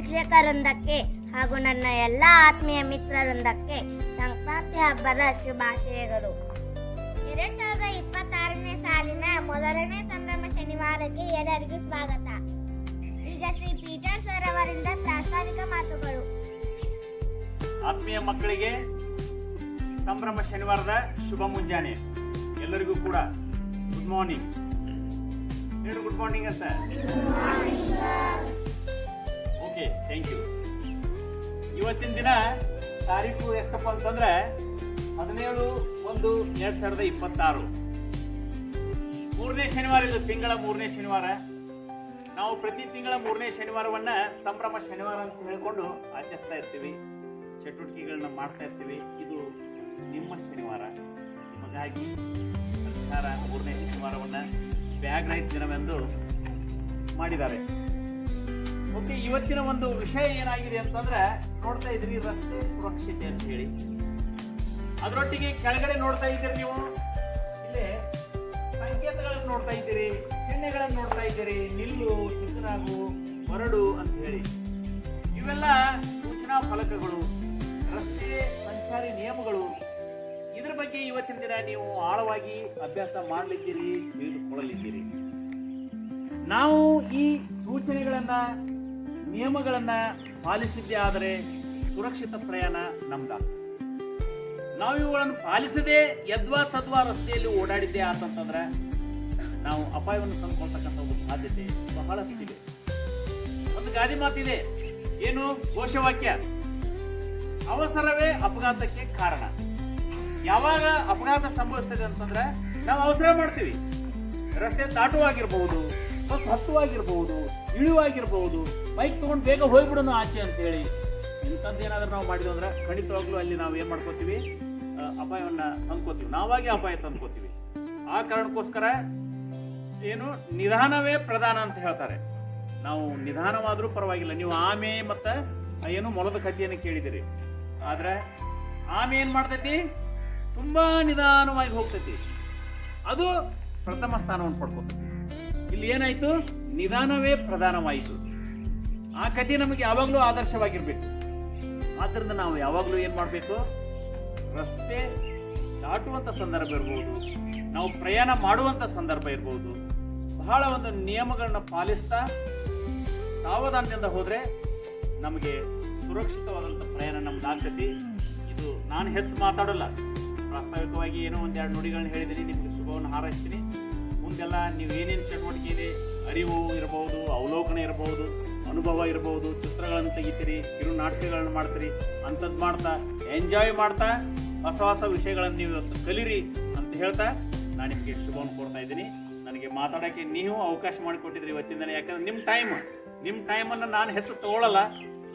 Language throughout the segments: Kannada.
ಶಿಕ್ಷಕರೊಂದಕ್ಕೆ ಹಾಗೂ ನನ್ನ ಎಲ್ಲ ಆತ್ಮೀಯ ಮಿತ್ರರೊಂದಕ್ಕೆ ಸಂಕ್ರಾಂತಿ ಹಬ್ಬದ ಶುಭಾಶಯಗಳು. ಎರಡ್ ಸಾವಿರದ ಇಪ್ಪತ್ತಾರನೇ ಸಾಲಿನ ಮೊದಲನೇ ಸಂಭ್ರಮ ಶನಿವಾರಕ್ಕೆ ಎಲ್ಲರಿಗೂ ಸ್ವಾಗತ. ಈಗ ಶ್ರೀ ಪೀಟರ್ ಸರ್ ಅವರಿಂದ ಪ್ರಾಸ್ತಾವಿಕ ಮಾತುಗಳು. ಆತ್ಮೀಯ ಮಕ್ಕಳಿಗೆ ಸಂಭ್ರಮ ಶನಿವಾರದ ಶುಭ ಮುಂಜಾನೆ. ಎಲ್ಲರಿಗೂ ಕೂಡ ಗುಡ್ ಮಾರ್ನಿಂಗ್. ಗುಡ್ ಮಾರ್ನಿಂಗ್ ಅಂತ. ಓಕೆ ಥ್ಯಾಂಕ್ ಯು ಇವತ್ತಿನ ದಿನ ತಾರೀಕು ಎಷ್ಟಪ್ಪ ಅಂತಂದ್ರೆ ಹದಿನೇಳು ಒಂದು ಎರಡ್ ಸಾವಿರದ ಇಪ್ಪತ್ತಾರು. ಮೂರನೇ ಶನಿವಾರ ಇದು ತಿಂಗಳ ಮೂರನೇ ಶನಿವಾರ. ನಾವು ಪ್ರತಿ ತಿಂಗಳ ಮೂರನೇ ಶನಿವಾರವನ್ನ ಸಂಭ್ರಮ ಶನಿವಾರ ಅಂತ ಹೇಳ್ಕೊಂಡು ಆಚರಿಸ್ತಾ ಇರ್ತೀವಿ. ಚಟುವಟಿಕೆಗಳನ್ನ ಮಾಡ್ತಾ ಇರ್ತೀವಿ. ಇದು ನಿಮ್ಮ ಶನಿವಾರ. ನಿಮಗಾಗಿ ಸರ್ಕಾರ ಮೂರನೇ ಶನಿವಾರವನ್ನ ಬ್ಯಾಗ್ ರೈತ ದಿನವೆಂದು ಮಾಡಿದ್ದಾರೆ. ಓಕೆ, ಇವತ್ತಿನ ಒಂದು ವಿಷಯ ಏನಾಗಿದೆ ಅಂತಂದ್ರೆ ನೋಡ್ತಾ ಇದ್ರಿ ರಸ್ತೆ ಸುರಕ್ಷತೆ ಅಂತ ಹೇಳಿ. ಅದರೊಟ್ಟಿಗೆ ಕೆಳಗಡೆ ನೋಡ್ತಾ ಇದ್ದೀರಿ ನೀವು. ಇಲ್ಲಿ ಸಂಕೇತಗಳನ್ನು ನೋಡ್ತಾ ಇದ್ದೀರಿ, ಚಿಹ್ನೆಗಳನ್ನು ನೋಡ್ತಾ ಇದ್ದೀರಿ, ನಿಲ್ಲು ಚಿಕ್ಕನಾಗು ಹೊರಡು ಅಂತ ಹೇಳಿ. ಇವೆಲ್ಲ ಸೂಚನಾ ಫಲಕಗಳು, ರಸ್ತೆ ಸಂಚಾರಿ ನಿಯಮಗಳು. ಇದ್ರ ಬಗ್ಗೆ ಇವತ್ತಿನ ದಿನ ನೀವು ಆಳವಾಗಿ ಅಭ್ಯಾಸ ಮಾಡಲಿದ್ದೀರಿ, ತಿಳಿದುಕೊಳ್ಳಲಿದ್ದೀರಿ. ನಾವು ಈ ಸೂಚನೆಗಳನ್ನ ನಿಯಮಗಳನ್ನ ಪಾಲಿಸಿದ್ದೇ ಆದರೆ ಸುರಕ್ಷಿತ ಪ್ರಯಾಣ ನಮ್ದಾಗ್ತದೆ. ನಾವು ಇವುಗಳನ್ನು ಪಾಲಿಸದೆ ಯದ್ವಾ ತದ್ವಾ ರಸ್ತೆಯಲ್ಲಿ ಓಡಾಡಿದ್ದೇ ಆತಂತಂದ್ರೆ ನಾವು ಅಪಾಯವನ್ನು ತಂದುಕೊಳ್ತಕ್ಕಂಥ ಒಂದು ಸಾಧ್ಯತೆ ಬಹಳಷ್ಟಿದೆ ಒಂದು ಗಾದಿ ಮಾತಿದೆ, ಏನು ಘೋಷವಾಕ್ಯ? ಅವಸರವೇ ಅಪಘಾತಕ್ಕೆ ಕಾರಣ. ಯಾವಾಗ ಅಪಘಾತ ಸಂಭವಿಸ್ತದೆ ಅಂತಂದ್ರೆ ನಾವು ಅವಸರ ಮಾಡ್ತೀವಿ. ರಸ್ತೆ ದಾಟುವಾಗಿರ್ಬಹುದು ಬಸ್ ಹತ್ತುವಾಗಿರ್ಬಹುದು ಇಳುವಾಗಿರ್ಬೋದು ಬೈಕ್ ತೊಗೊಂಡು ಬೇಗ ಹೋಗ್ಬಿಡೋಣ ಆಚೆ ಅಂತ ಹೇಳಿ ಏನಾದರೂ ನಾವು ಮಾಡಿದ್ವಿ ಅಂದ್ರೆ ಖಂಡಿತವಾಗ್ಲೂ ಅಲ್ಲಿ ನಾವು ಏನು ಮಾಡ್ಕೋತೀವಿ? ಅಪಾಯವನ್ನು ಅಪಾಯವನ್ನ ತಂದ್ಕೋತೀವಿ. ನಾವಾಗಿ ಅಪಾಯ ತಂದ್ಕೋತೀವಿ. ಆ ಕಾರಣಕ್ಕೋಸ್ಕರ ಏನು ನಿಧಾನವೇ ಪ್ರಧಾನ ಅಂತ ಹೇಳ್ತಾರೆ. ನಾವು ನಿಧಾನವಾದರೂ ಪರವಾಗಿಲ್ಲ. ನೀವು ಆಮೆ ಮತ್ತು ಏನು ಮೊಲದ ಕಥೆಯನ್ನು ಕೇಳಿದಿರಿ ಆದ್ರೆ ಆಮೆ ಏನು ಮಾಡ್ತೈತಿ? ತುಂಬ ನಿಧಾನವಾಗಿ ಹೋಗ್ತೈತಿ. ಅದು ಪ್ರಥಮ ಸ್ಥಾನವನ್ನು ಪಡ್ಕೊತೈತಿ. ಇಲ್ಲಿ ಏನಾಯ್ತು? ನಿಧಾನವೇ ಪ್ರಧಾನವಾಯಿತು. ಆ ಕಥೆ ನಮಗೆ ಯಾವಾಗಲೂ ಆದರ್ಶವಾಗಿರ್ಬೇಕು. ಆದ್ದರಿಂದ ನಾವು ಯಾವಾಗಲೂ ಏನು ಮಾಡಬೇಕು? ರಸ್ತೆ ದಾಟುವಂತ ಸಂದರ್ಭ ಇರ್ಬೋದು, ನಾವು ಪ್ರಯಾಣ ಮಾಡುವಂತ ಸಂದರ್ಭ ಇರ್ಬೋದು, ಬಹಳ ಒಂದು ನಿಯಮಗಳನ್ನ ಪಾಲಿಸ್ತಾ ಸಾವಧಾನದಿಂದ ಹೋದರೆ ನಮಗೆ ಸುರಕ್ಷಿತವಾದಂಥ ಪ್ರಯಾಣ ನಮ್ದು ಆಗ್ತತಿ. ಇದು ನಾನು ಹೆಚ್ಚು ಮಾತಾಡೋಲ್ಲ. ಪ್ರಾಸ್ತಾವಿಕವಾಗಿ ಏನೋ ಒಂದೆರಡು ನುಡಿಗಳನ್ನ ಹೇಳಿದ್ದೀನಿ ನಿಮಗೆ ಶುಭವನ್ನು ಹಾರೈಸ್ತೀನಿ. ಮುಂದೆಲ್ಲ ನೀವು ಏನೇನು ಚಟುವಟಿಕೆ ಇದೆ ಅರಿವು ಇರಬಹುದು ಅವಲೋಕನ ಇರಬಹುದು ಅನುಭವ ಇರಬಹುದು ಚಿತ್ರಗಳನ್ನು ತೆಗಿತೀರಿ ಕಿರು ನಾಟಕಗಳನ್ನು ಮಾಡ್ತೀರಿ ಅಂಥದ್ದು ಮಾಡ್ತಾ ಎಂಜಾಯ್ ಮಾಡ್ತಾ, ಹೊಸ ಹೊಸ ವಿಷಯಗಳನ್ನು ನೀವು ಇವತ್ತು ಕಲೀರಿ ಅಂತ ಹೇಳ್ತಾ ನಾನು ನಿಮಗೆ ಶುಭವನ್ನು ಕೊಡ್ತಾ ಇದ್ದೀನಿ. ನನಗೆ ಮಾತಾಡೋಕ್ಕೆ ನೀವು ಅವಕಾಶ ಮಾಡಿಕೊಟ್ಟಿದ್ರಿ ಇವತ್ತಿಂದ ಯಾಕಂದ್ರೆ ನಿಮ್ಮ ಟೈಮ್ ನಿಮ್ಮ ಟೈಮನ್ನು ನಾನು ಹೆಚ್ಚು ತಗೊಳ್ಳಲ್ಲ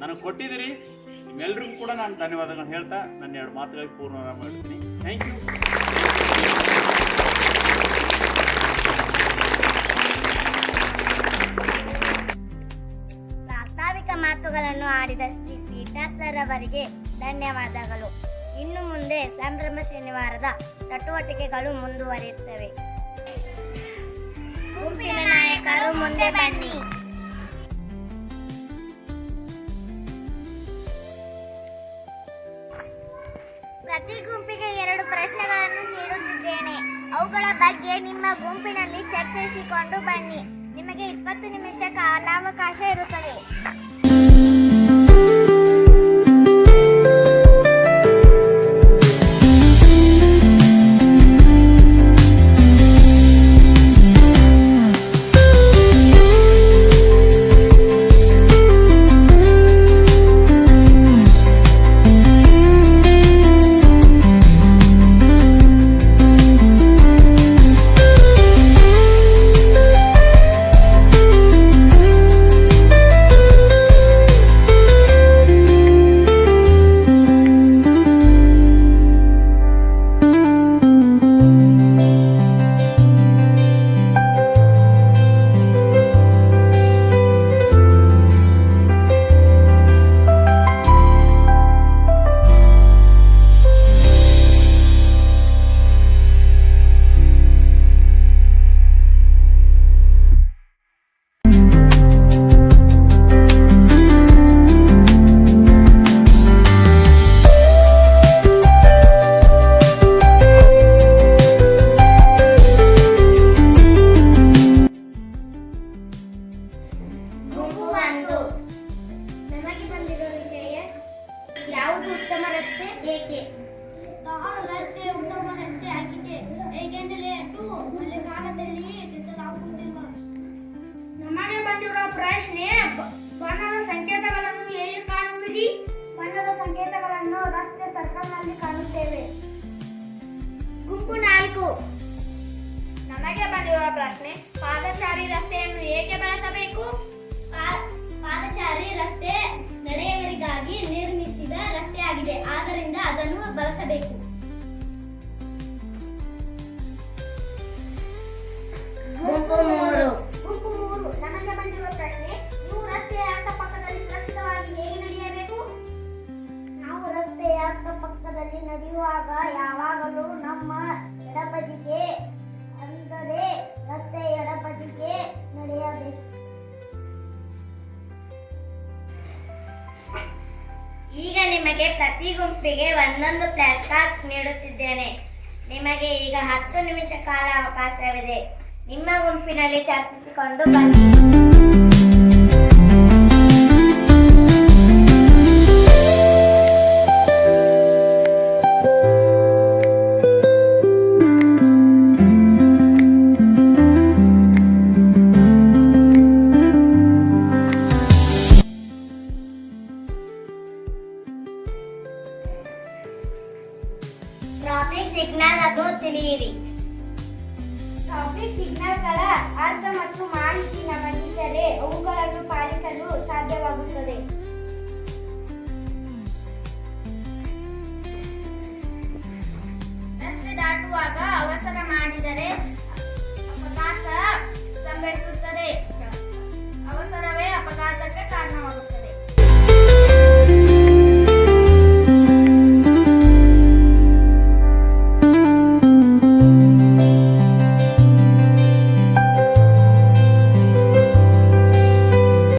ನನಗೆ ಕೊಟ್ಟಿದ್ದೀರಿ. ನಿಮ್ಮೆಲ್ಲರಿಗೂ ಕೂಡ ನಾನು ಧನ್ಯವಾದಗಳನ್ನು ಹೇಳ್ತಾ ನನ್ನ ಎರಡು ಮಾತುಗಳಿಗೆ ಪೂರ್ಣ ಮಾಡ್ತೀನಿ ಥ್ಯಾಂಕ್ ಯು ಮಾತುಗಳನ್ನು ಆಡಿದ ಶ್ರೀ ಪೀಠಾಸರವರಿಗೆ ಧನ್ಯವಾದಗಳು. ಇನ್ನು ಮುಂದೆ ಸಂಭ್ರಮ ಶನಿವಾರದ ಚಟುವಟಿಕೆಗಳು ಮುಂದುವರಿಯುತ್ತವೆ. ಗುಂಪಿನ ನಾಯಕರು ಮುಂದೆ ಬನ್ನಿ. ಪ್ರತಿ ಗುಂಪಿಗೆ ಎರಡು ಪ್ರಶ್ನೆಗಳನ್ನು ನೀಡುತ್ತಿದ್ದೇನೆ. ಅವುಗಳ ಬಗ್ಗೆ ನಿಮ್ಮ ಗುಂಪಿನಲ್ಲಿ ಚರ್ಚಿಸಿಕೊಂಡು ಬನ್ನಿ. ನಿಮಗೆ ಇಪ್ಪತ್ತು ನಿಮಿಷ ಕಾಲಾವಕಾಶ ಇರುತ್ತದೆ. ಒಂದು ನಮಗೆ ಬಂದಿರೋ ವಿಷಯ ಯಾವುದು ಉತ್ತಮ ರಸ್ತೆ? ಏಕೆ? ರಸ್ತೆ ಉತ್ತಮ ರಸ್ತೆ ಆಗಿದೆ. ಏಕೆಂದರೆ ಟು ಮಳೆಗಾಲದಲ್ಲಿ ಕೆಲಸವಾಗುವುದಿಲ್ಲ ನಮಗೆ ಬಂದಿರೋ ಪ್ರಶ್ನೆ ಬಣ್ಣದ ಸಂಕೇತಗಳನ್ನು ಹೇಗೆ ಕಾಣುವಿರಿ? ಬಣ್ಣದ ಸಂಕೇತಗಳನ್ನು ರಸ್ತೆ ಸರ್ಕಲ್ನಲ್ಲಿ ಕಾಣುತ್ತೇವೆ. ಗುಂಪು ನಾಲ್ಕು. ನಮಗೆ ಬಂದಿರುವ ಪ್ರಶ್ನೆ ಪಾದಚಾರಿ ರಸ್ತೆಯನ್ನು ಏಕೆ ಬಳಸಬೇಕು? ನಡೆಯುವಾಗ ಯಾವಾಗಲೂ ನಮ್ಮ ಎಡಬದಿಗೆ, ಅಂದರೆ ರಸ್ತೆ ಎಡಬದಿಗೆ ನಡೆಯಬೇಕು. ಈಗ ನಿಮಗೆ ಪ್ರತಿ ಗುಂಪಿಗೆ ಒಂದೊಂದು ಫ್ಲಾಶ್ ಕಾರ್ಡ್ ನೀಡುತ್ತಿದ್ದೇನೆ. ನಿಮಗೆ ಈಗ ಹತ್ತು ನಿಮಿಷ ಕಾಲ ಅವಕಾಶವಿದೆ. ನಿಮ್ಮ ಗುಂಪಿನಲ್ಲಿ ಚರ್ಚಿಸಿಕೊಂಡು ಬನ್ನಿ. ಅದು